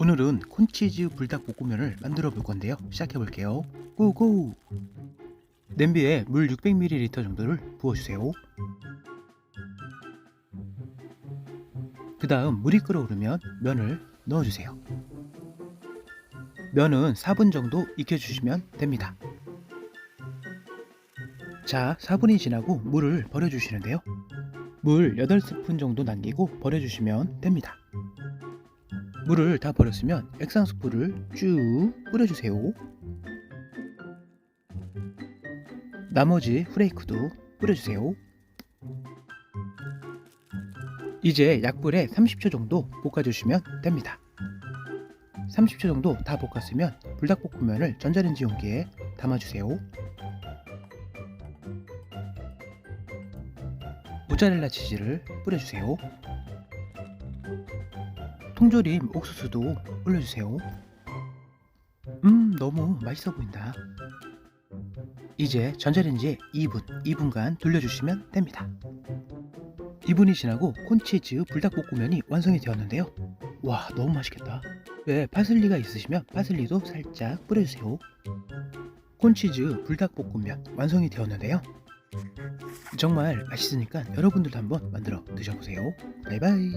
오늘은 콘치즈 불닭볶음면을 만들어 볼 건데요. 시작해 볼게요. 고고! 냄비에 물 600ml 정도를 부어주세요. 그 다음 물이 끓어오르면 면을 넣어주세요. 면은 4분 정도 익혀주시면 됩니다. 자, 4분이 지나고 물을 버려주시는데요. 물 8스푼 정도 남기고 버려주시면 됩니다. 물을 다 버렸으면 액상스프를 쭉 뿌려주세요. 나머지 프레이크도 뿌려주세요. 이제 약불에 30초 정도 볶아주시면 됩니다. 30초 정도 다 볶았으면 불닭볶음면을 전자레인지 용기에 담아주세요. 모짜렐라 치즈를 뿌려주세요. 통조림 옥수수도 올려주세요. 음, 너무 맛있어 보인다. 이제 전자레인지에 2분, 2분간 돌려주시면 됩니다. 2분이 지나고 콘치즈 불닭볶음면이 완성이 되었는데요. 와, 너무 맛있겠다. 왜 파슬리가 있으시면 파슬리도 살짝 뿌려주세요. 콘치즈 불닭볶음면 완성이 되었는데요. 정말 맛있으니까 여러분들도 한번 만들어 드셔보세요. 바이바이.